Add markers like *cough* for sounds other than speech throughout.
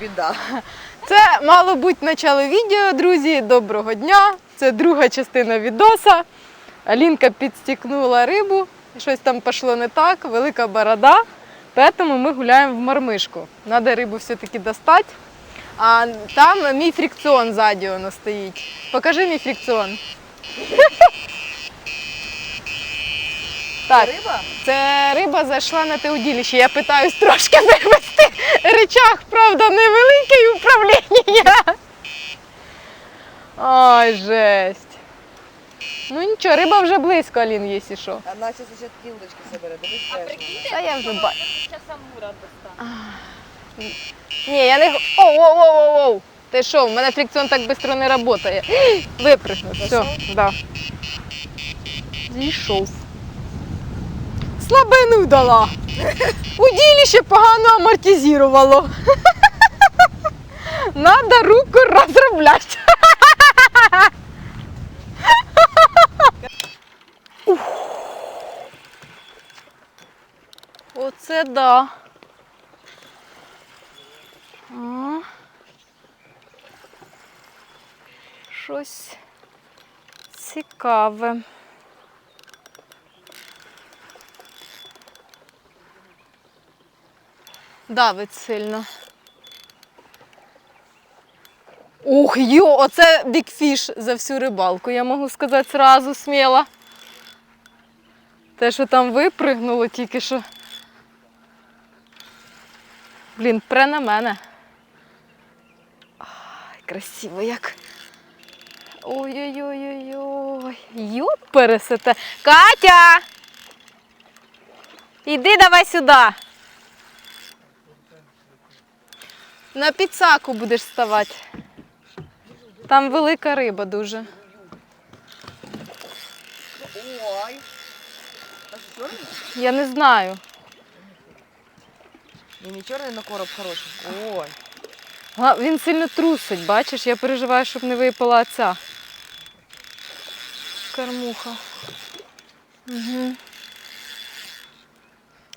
Біда. Це мало бути начало відео, друзі. Доброго дня. Це друга частина відоса. Алінка підстікнула рибу, щось там пішло не так, велика борода. Тому ми гуляємо в мармишку. Надо рибу все-таки достати. А там мій фрикціон ззаді воно стоїть. Покажи мій фрикціон. Так, Риба? це риба зайшла на те удилище. Я питаюсь трошки вивести речах, правда, невеликий управління. Ой, жесть. Ну нічого, риба вже близько, Алін, якщо що. А наче ще кілдочки забере. Дивись, теж. Та я вже бачу. Сейчас Амура достану. Ні, я не. Оу, оу, оу, оу. Ти що, у мене фрикціон так швидко не працює. *gasps* Випрыгнув, все, Зайшов? да. Зійшов. Слабину дала. Удилище погано амортизувало. Надо руку розробляти. Оце да. Щось цікаве. Давить сильно. Ух, йо, оце бікфіш за всю рибалку, я можу сказати зразу сміло. Те, що там випригнуло тільки що. Блін, пре на мене. Ай, красиво як. Ой-ой-ой-ой-ой. Йоп, пересете. Катя! Іди давай сюди. На підсаку будеш ставати. Там велика риба дуже. Ой. Я не знаю. Ні, не чорний, но короб хороший. Ой. А, він сильно трусить, бачиш, я переживаю, щоб не випала ця. Кормуха. Угу.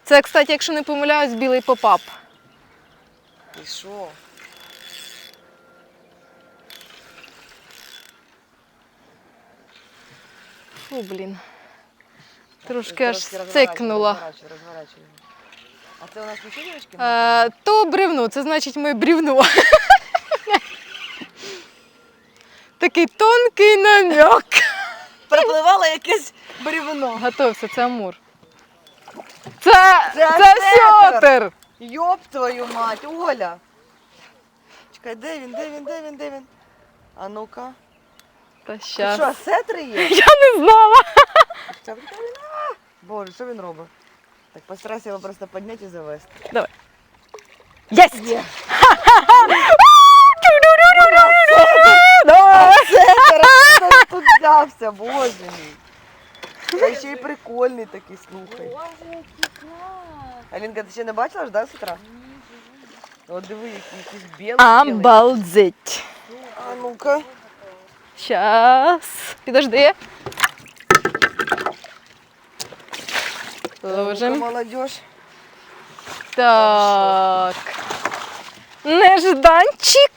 Це, кстати, якщо не помиляюсь, білий попап. Фу, блін. Трошки аж розворачуй. А це у нас не сидівочки? Е, то бревно, це значить ми брівно. Такий тонкий намек. Пропливало якесь бревно. Готовся, це амур. Це, Це це сьотер. Йоп твою мать, Оля. Чекай, де він, де він, де він, де він? А ну-ка. Та Тут щас. що, сетри є? *laughs* Я не знала. Це Боже, що він робить? Так постарайся його просто підняти і завести. Єсть! Є. *laughs* Давай. Сетер, тут взявся, боже мій. Та ще й прикольний такий, слухай. Боже, який клас. Алінка, ти ще не бачила ж, да, з утра? От диви, який якийсь білий. білий. Обалдеть. А ну-ка. Щас. Підожди. Ну-ка, Ложим. молодежь. Так. Нежданчик.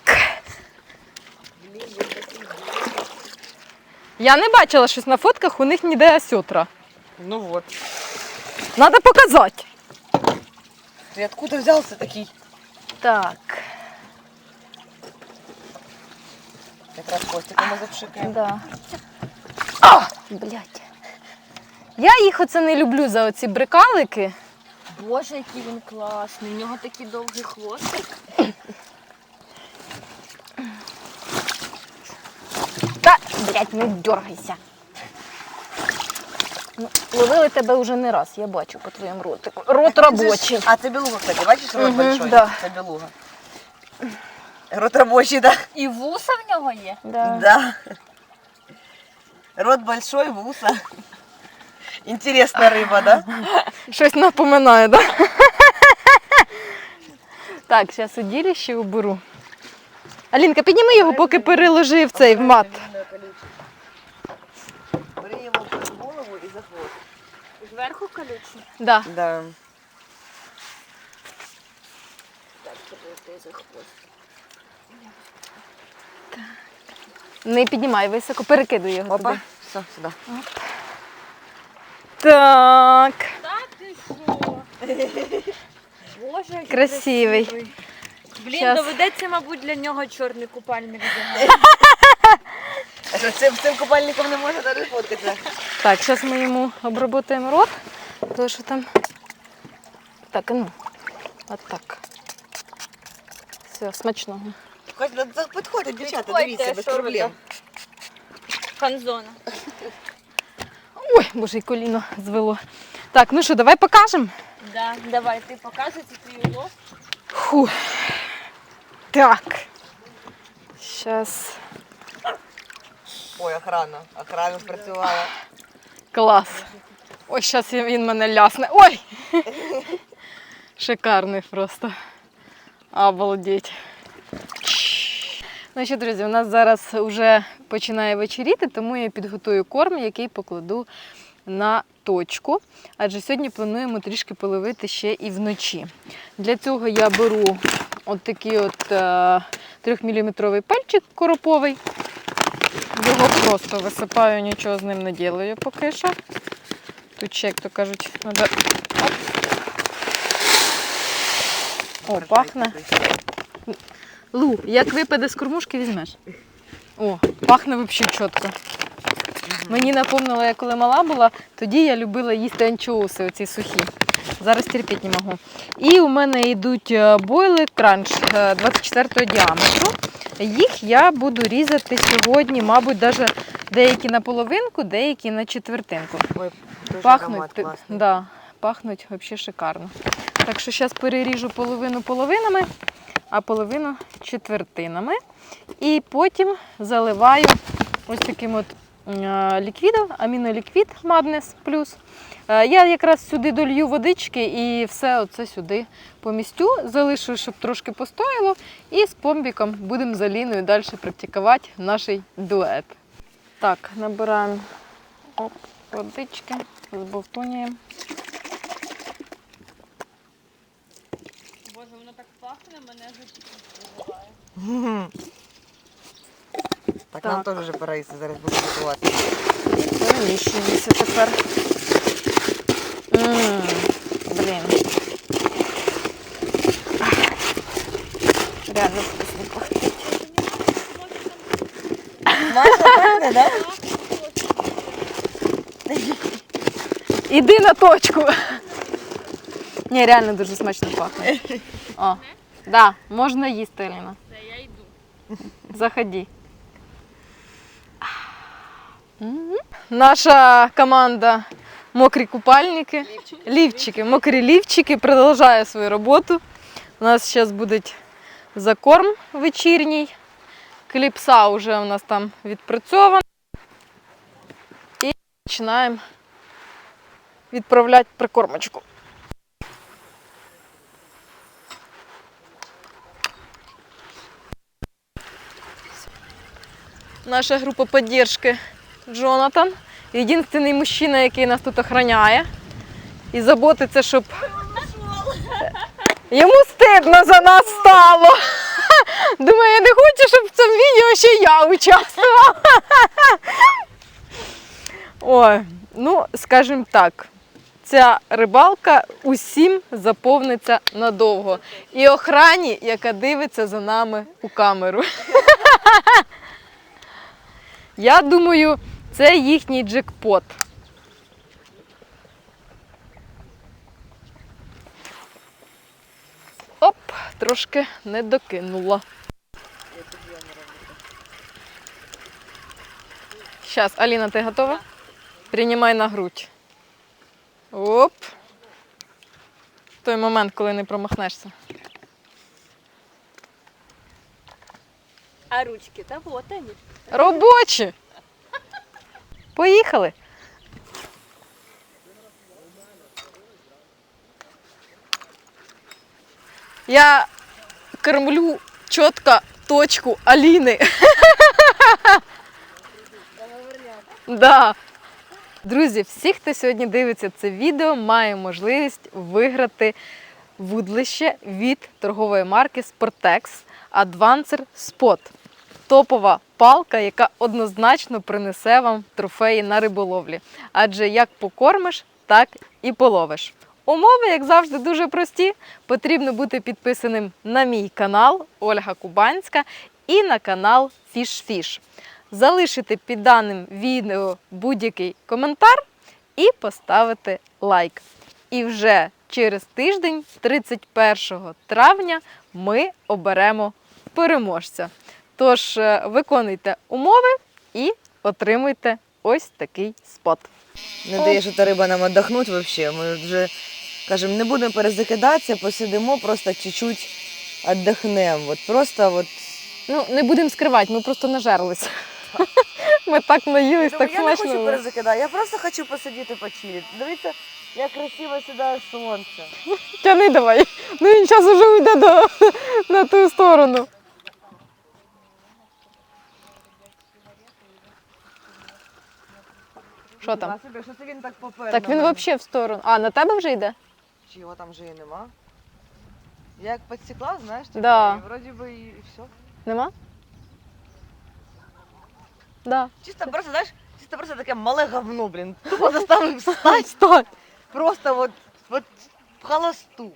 Я не бачила щось на фотках, у них ніде осьотра. Ну вот. Надо показати. Ты откуда взялся такий? Так. Якраз хвостиком ми запшикаємо. Да. А! Блять. Я їх оце не люблю за оці брикалики. Боже, який він класний. У нього такий довгий хвостик. Та, блять, не дергайся. Ну, Ловили тебе вже не раз, я бачу по твоєму ротику. Рот робочий. А це белуга, кстати, бачиш, рот Мгм, большой? да. Це белуга. Рот робочий, да? І вуса в нього є. Да. Да. Рот большой, вуса. Интересная рыба, да? Щось напоминає, да? Так, зараз уділіще уберу. Алінка, підніми його, поки переложи в цей в мат. Бери его в голову и за хвост. Зверху колючий. Да. Да. Так, тебе за хвост. Не піднімай високо, перекидуй його Опа, туди. все, сюди. Так. Так ти що? *laughs* Боже, який Красивий. Блін, Щас. доведеться, мабуть, для нього чорний купальник вдягати. *laughs* А що, цим, цим купальником не можна навіть фоткатися? Так, зараз ми йому обработаємо рот, тому що там. Так, ну. От так. Все, смачного. Хоч ну, за- підходять, дівчата, дивіться, без проблем. Фанзона. Ой, боже, і коліно звело. Так, ну що, давай покажемо. Да, давай, ти показуй це твій улов. Фу. Так. Зараз. Ой, охрана. Охрана спрацювала. Клас. Ой, зараз він мене лясне. Ой! *laughs* Шикарний просто. Обалдеть. Ну що, друзі, у нас зараз вже починає вечеріти, тому я підготую корм, який покладу на точку. Адже сьогодні плануємо трішки половити ще і вночі. Для цього я беру от такий от е, 3-мм пальчик короповий. Його просто висипаю, нічого з ним не ділаю поки що. Тут ще, як то кажуть, треба. О, пахне. Лу, як випаде з кормушки, візьмеш. О, пахне взагалі чітко. Мені напомнило, я коли мала була, тоді я любила їсти анчоуси, оці сухі. Зараз терпіти не можу. І у мене йдуть е, бойли кранч е, 24 діаметру. Їх я буду різати сьогодні, мабуть, навіть деякі на половинку, деякі на четвертинку. Ой, дуже Пахнуть, аромат класний. да, пахнуть взагалі шикарно. Так що зараз переріжу половину половинами, а половину четвертинами. І потім заливаю ось таким от е, ліквідом, аміноліквід Madness Plus. Е, Я якраз сюди долью водички і все оце сюди помістю, залишу, щоб трошки постояло. І з помбіком будемо з Аліною далі практикувати наш дует. Так, набираємо оп, водички, збовтунюємо. Боже, воно так пахне, мене зачіпить. Мгм. Так, нам теж вже пора їсти, зараз будемо готувати. Переміщуємося тепер. М, Блін. Реально вкусно пахне. Маша пахне, да? Іди на точку. Ні, реально дуже смачно пахне. О, да, можна їсти, Аліна. Все, я йду. Заходи. Мгм. Наша команда мокрі купальники, лівчики, мокрі лівчики продовжує свою роботу. У нас зараз буде закорм вечірній. Кліпса вже у нас там відпрацьована. І починаємо відправляти прикормочку. наша група підтримки Джонатан. Єдиний мужчина, який нас тут охороняє. І заботиться, щоб йому стидно за нас стало. *laughs* Думаю, я не хочу, щоб в цьому відео ще я участвувала. *laughs* Ой, ну, скажімо так, ця рибалка усім заповниться надовго. І охрані, яка дивиться за нами у камеру. *laughs* Я думаю, це їхній джекпот. Оп, трошки не докинула. Зараз, Аліна, ти готова? Приймай на грудь. Оп. Той момент, коли не промахнешся. А ручки, та вот они. Робочі. Поїхали. Я кормлю чітко точку Аліни. *laughs* Да. Друзі, всі, хто сьогодні дивиться це відео, має можливість виграти вудлище від торгової марки Sportex. Advancer Spot. Топова палка, яка однозначно принесе вам трофеї на риболовлі. Адже як покормиш, так і половиш. Умови, як завжди, дуже прості. Потрібно бути підписаним на мій канал Ольга Кубанська і на канал Fish. Залишити під даним відео будь-який коментар і поставити лайк. І вже через тиждень, 31 травня, ми оберемо переможця. Тож е, виконуйте умови і отримуйте ось такий спот. Не дає, що та риба нам віддохнути взагалі. Ми вже кажемо, не будемо перезакидатися, посидимо, просто чуть-чуть віддохнемо. От просто от. Ну, не будемо скривати, ми просто нажерлися. *laughs* Ми так наїлись, так я не хочу перезакидати, я просто хочу посидіти почилити. Дивіться, як красиво сідає сонце. Тяни давай. Ну він зараз вже уйде на ту сторону. Що там? Собі, що це він так попереду? Так він взагалі в сторону. А, на тебе вже йде? Чи його там вже і нема? Я як підсікла, знаєш, типу, Да. і вроді би і все. Нема? Да. Чисто просто, знаєш, чисто просто таке мале говно, блін. Тупо заставив *laughs* встати Стой. просто от, от в холосту.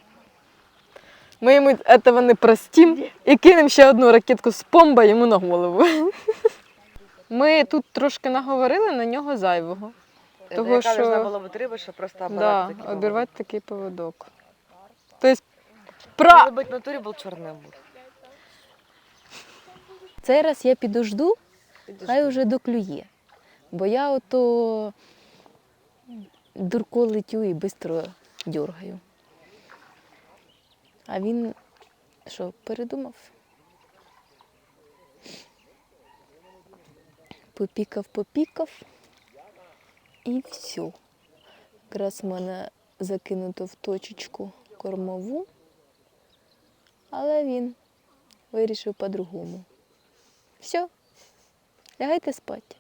Ми йому этого не простім і кинемо ще одну ракетку з помба йому на голову. *laughs* Ми тут трошки наговорили на нього зайвого. Того, Того, яка що- должна була бути риба, щоб просто обирати Да, такі обірвати такий поводок. Тобто, Про... Може бути, в натурі був чорний був. Цей раз я підожду, хай уже доклює. Бо я ото дурко летю і швидко дергаю. А він що, передумав? Попікав, попікав і все. Якраз в мене закинуто в точечку кормову, але він вирішив по-другому. Все, лягайте спати.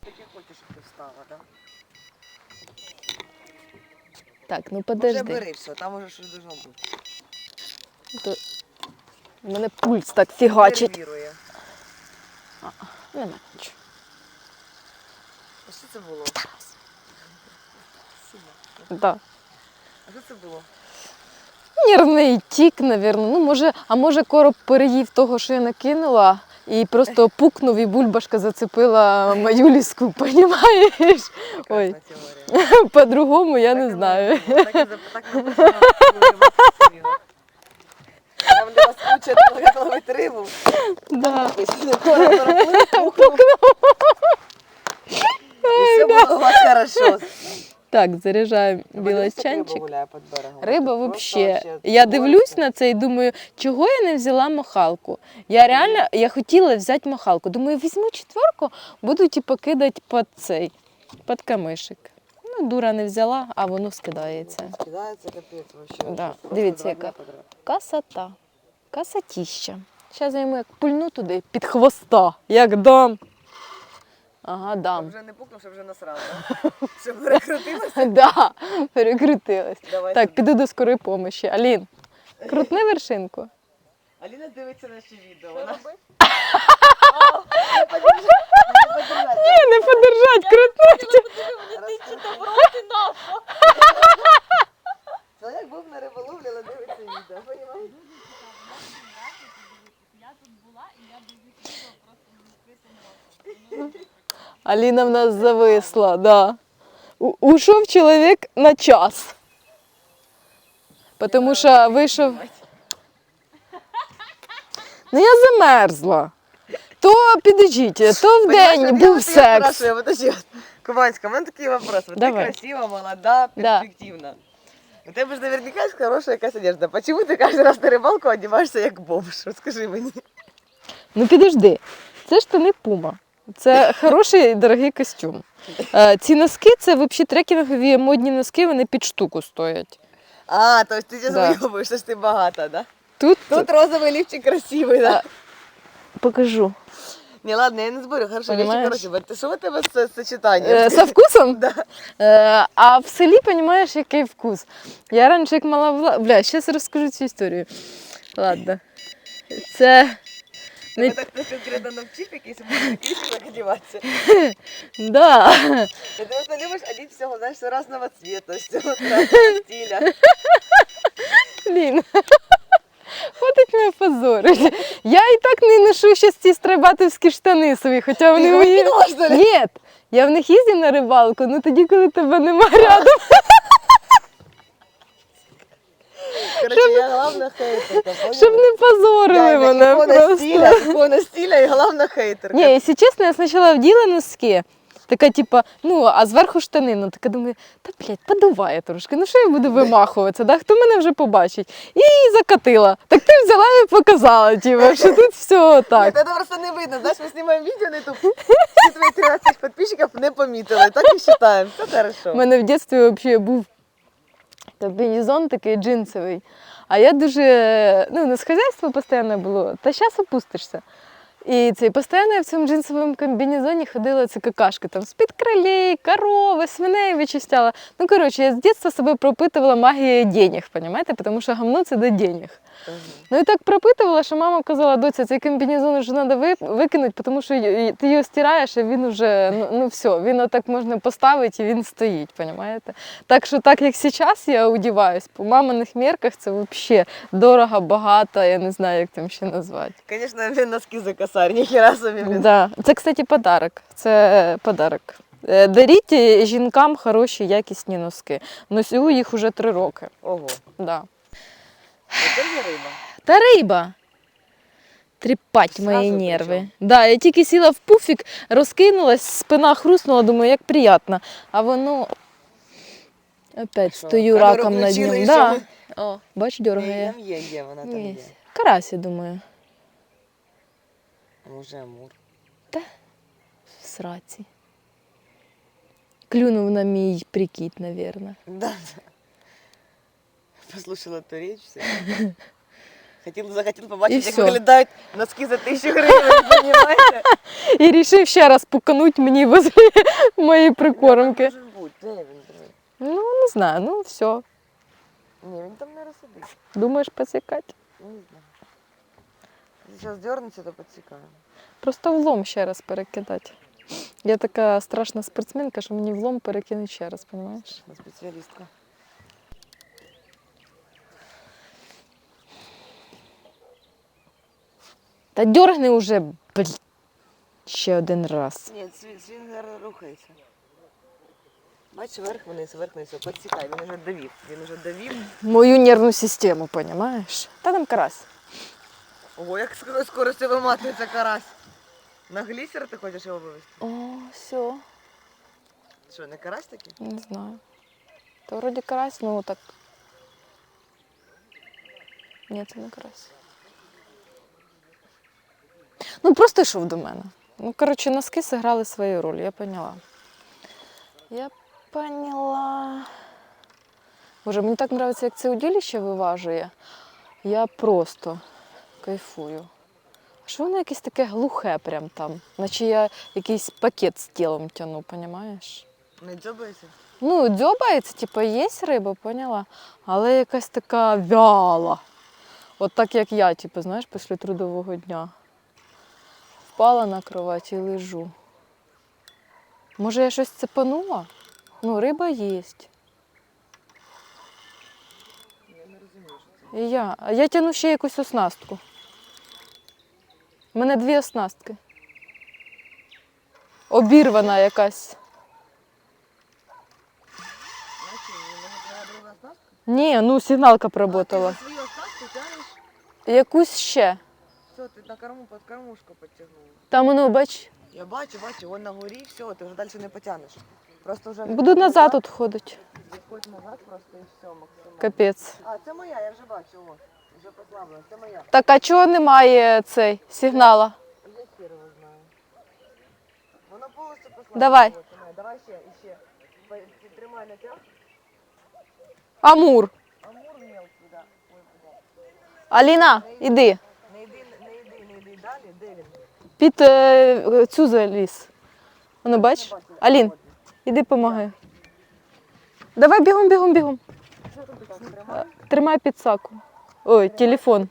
Так я хочу, щоб ти встала, так? Так, ну Вже бери все, там уже щось должно бути. То... У мене пульс так фігачить. Нема нічого. А що це було? Да. А що це було? Нервний тік, напевно. Ну, може, а може короб переїв того, що я накинула, і просто пукнув, і бульбашка зацепила мою ліску, *laughs* понімаєш? Ой, *laughs* по-другому я не знаю. Так. Там, де вас учать ловити рибу. Да. написано, короб тороплив, пукнув. *laughs* У вас хорошо. Так, заряджаємо Риба білочанчик. Риба взагалі. вообще Я дивлюсь на це і думаю, чого я не взяла махалку. Я реально я хотіла взяти махалку. Думаю, візьму четверку, буду типу, кидати під цей, під камишик. Ну, дура не взяла, а воно скидається. Кидається капець вообще. Да. Дивіться, яка. Красота. Красотіща. Зараз я йому як пульну туди під хвоста, як дам. Ага, Щоб вже не пукнув, щоб вже насрав. Щоб перекрутилося. *laughs* Да, перекрутилась. Давай Так, сюди. піду до скорої помощі. Алін, крутни *laughs* вершинку. Аліна дивиться наші відео. Вона... *laughs* Ні, не подержать, крутнуть. Чоловік був на риболовлі, але дивиться відео, понімаєте? Аліна в нас зависла, да. У- Ушов чоловік на час. Тому що вийшов. Ну я замерзла. То підождіть, то в день був секс. Подожди, Кубанська, у мене такий вопрос. Вот Давай. Ты красива, молода, Да. перспективна. У тебе ж наверняка есть хорошая якась одежда. Почему ти кожен раз на рибалку одягаєшся як бомж? Розкажи мені. Ну підожди, це штани пума. Це хороший і дорогий костюм. Е, Ці носки це взагалі трекінгові модні носки, вони під штуку стоять. А, то ти зараз Да. вийобуєшся, що ти багата, да? Тут, Тут розовий лівчик красивий, да? покажу. Не, ладно, я не зборю, хорошо, лівчик хороший. Ти що у тебе з сочетання? Е, Со вкусом? Да. Е, А в селі, розумієш, який вкус. Я раніше як мала вла... Бля, зараз розкажу цю історію. Ладно. Це Не- так хтось конкретно навчив якийсь *laughs* так одіватися. Да. Ти просто любиш одіть всього, знаєш, все разного цвета, всього разного стиля. Блін. Хватить мене позорити. Я і так не ношу щас ці страйбатовські штани свої, хоча вони мої. Ні, я в них їздю на рибалку, ну тоді, коли тебе нема рядом. Короче, я головна хейтерка. Щоб не позорили мене просто. стиля, і головна хейтерка. Ні, якщо чесно, я спочатку вділа носки. Така, типа, ну, а зверху штани, ну така думаю, та блядь, подуває трошки. Ну що я буду вимахуватися, да? хто мене вже побачить? І закатила. Так ти взяла і показала, типу, що тут все так. Це просто не видно. Знаєш, ми знімаємо відео на YouTube, всі твої 13 підписчиків не помітили. Так і вважаємо. Все хорошо. У мене в дитинстві взагалі був комбінезон такий джинсовий. А я дуже, ну, на хазяйство постійно було, та зараз опустишся. І цей постійно я в цьому джинсовому комбінезоні ходила ці какашки, там з-під кролей, корови, свиней вичищала. Ну, коротше, я з дитинства себе пропитувала магією денег, розумієте? Тому що гамно це до денег. Ну і так пропитувала, що мама казала, доця, цей комбінезон вже треба викинути, тому що ти його стираєш, і він вже, ну, ну все, він отак можна поставити і він стоїть, розумієте? Так що так як зараз я одіваюсь, по маминих мірках це взагалі дорого, багато, я не знаю, як там ще назвати. Звісно, він носки за косарь, ніхера собі. Да. Це, кстати, подарок. Це подарок. Е, Даріть е, жінкам хороші, якісні носки. Носю їх уже три роки. Ого. Да. Риба. Та риба. Тріпать мої нерви. причому. Да, я тільки сіла в пуфік, розкинулась, спина хрустнула, думаю, як приємно. А воно опять Що, стою камеру раком над включили, Да. що О, бач, Ні, дергає. Там є, є, вона там Є. є. Карась, я думаю, Може амур. в сраці. Клюнув на мій прикид, мабуть. Да. да. Послушала ту річ, все. Хотів, захотів І побачити, як всьо. виглядають носки за тисячу гривень, розумієте? *laughs* І рішив ще раз пукануть мені возле моєї прикормки. Може бути, де він, диви? Ну, не знаю, ну все. Ні, він там не розсадить. Думаєш поцікати? Не знаю. Зараз дернеться, то підсікаємо. Просто влом ще раз перекидати. Я така страшна спортсменка, що мені влом перекинуть ще раз, розумієш? На спеціалістка. Та дергни уже, блін, ще один раз. Ні, свін, свін гарно рухається. Бачиш, вверх вниз, вверх вниз, підсікай, він уже довів. Він уже довів. Мою нервну систему, розумієш? Та там карась. Ого, як скоро скоростю виматується карась. На глісер ти хочеш його вивезти? О, все, Що, не карась такий? не знаю. Та вроді карась, ну так. Ні, це не карась. Ну, просто йшов до мене. Ну, коротше, носки зіграли свою роль, я поняла. Я поняла. Боже, мені так подобається, як це удилище виважує. Я просто кайфую. А що воно якесь таке глухе прям там? Наче я якийсь пакет з тілом тяну, понімаєш? Не дзьобається? Ну, дзьобається, типу, є риба, поняла? Але якась така вяла. От так як я, типу, знаєш, після трудового дня. Впала на кровать і лежу. Може, я щось цепанула? Ну, риба це. І я. А я тяну ще якусь оснастку. У мене дві оснастки. Обірвана якась. Ні, ну сигналка проработала. Якусь ще. Все, ти на корму під кормушку підтягнула. Там воно, бач, Я бачу, бачу, вон на горі, все, ти вже далі не потягнеш. Просто вже буду назад відходити. Відходь назад просто і все, максимально. Капець. А, це моя, я вже бачу, о. Вже послаблена, це моя. Так, а чого немає цей сигнала? Я його знаю. Воно повністю послаблено. Давай. О, це моя. Давай ще, і ще. По- Тримай на тяг. Амур. Амур мелкий, да. Ой, блядь. Аліна, іди. Не йди, не йди, не йди далі, де він? Під е, цю заліз. Воно бач? Алін, іди помагай. Давай бігом, бігом, бігом. Тримай підсаку. Ой, телефон.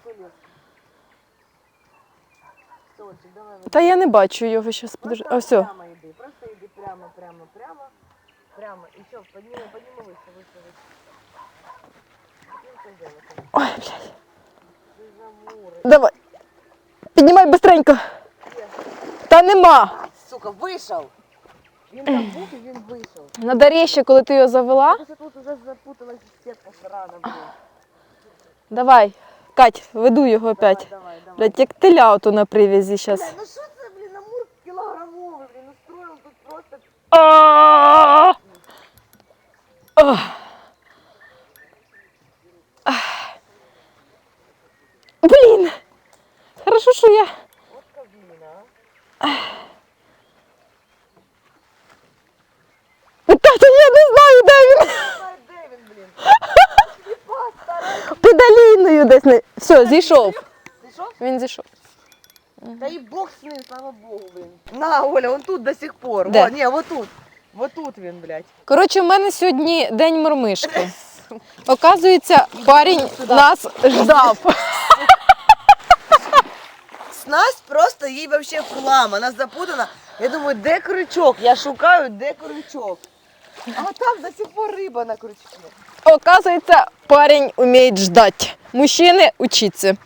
Та я не бачу його зараз. Подожди. А все. Прямо йди, просто йди прямо, прямо, прямо. Прямо. І все, підніми, підніми вище, вище, вище. Ой, блядь. Давай. Піднімай быстренько. Нема. Сука, вийшов. Він там був і він вийшов. На Дарєще, коли ти його завела. Просто тут уже запуталась сітка срана, блін. Давай. Кать, веду його опять. Давай, давай. Блядь, як теля ото на привязі зараз. Ну що це, блін, амур кілограмовий, блін, устроїв тут просто. Блін! Хорошо, що я. От. Тата, я не знаю, де він. Знаю, де він, блін. Хіба, старий. Під Аліною десь. Не... Все, зійшов. Що? Він зійшов. Та і Бог з ним, слава Богу, блін. На, Оля, он тут до сих пор. Де? О, вот тут. Вот тут він, блядь. Коротше, в мене сьогодні день мормишки. Оказується, парень нас ждав. Снасть просто їй вообще в хлам, вона запутана. Я думаю, де крючок? Я шукаю, де крючок. А там до сих пор риба на крючку. Оказується, парень вміє ждати. Мужчини, учіться.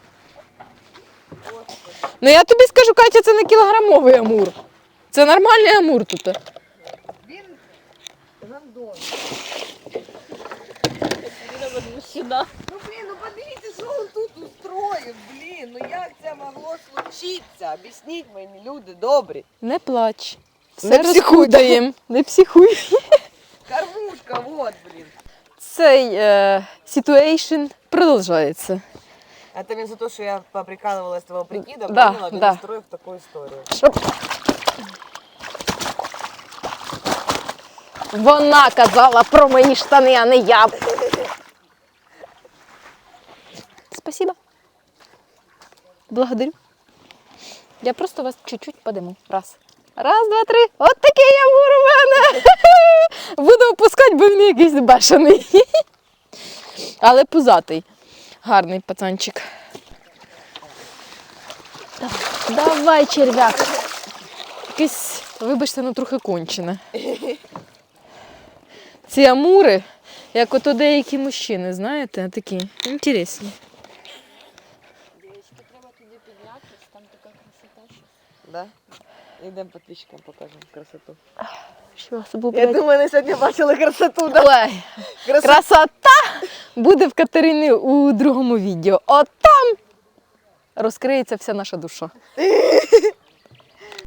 Ну я тобі скажу, Катя, це не кілограмовий амур. Це нормальний амур тут. Він гандон. Сюди. Ну блін, ну подивіться, що він тут устроїв, блін. Ну як це могло случитися? Об'ясніть мені, люди добрі. Не плач. Все Не психуй, розпутаємо. Не психуй. Кормушка, вот, блін. Цей е, situation продовжується. Это він за те, що я поприкалувалась з твого прикида, Да, поняла, він да. устроїв таку історію. Щоб... Вона казала про мої штани, а не я. Благодарю. Я просто вас чуть-чуть подиму. Раз. Раз, два, три. От такий амур у *laughs* мене. Буду опускати, бо він якийсь бешений. Але пузатий. Гарний пацанчик. Давай, Давай черв'як. Якийсь, вибачте, ну трохи кончене. Ці амури, як ото деякі мужчини, знаєте, такі інтересні. Дівчатки, треба туди піднятися, там така красота. що- Да? Йдемо підписчикам покажемо красоту. Що собі, Я блядь? думаю, вони сьогодні бачили красоту, да? Ой, Красоту. красота буде в Катерині у другому відео. От там розкриється вся наша душа. *laughs*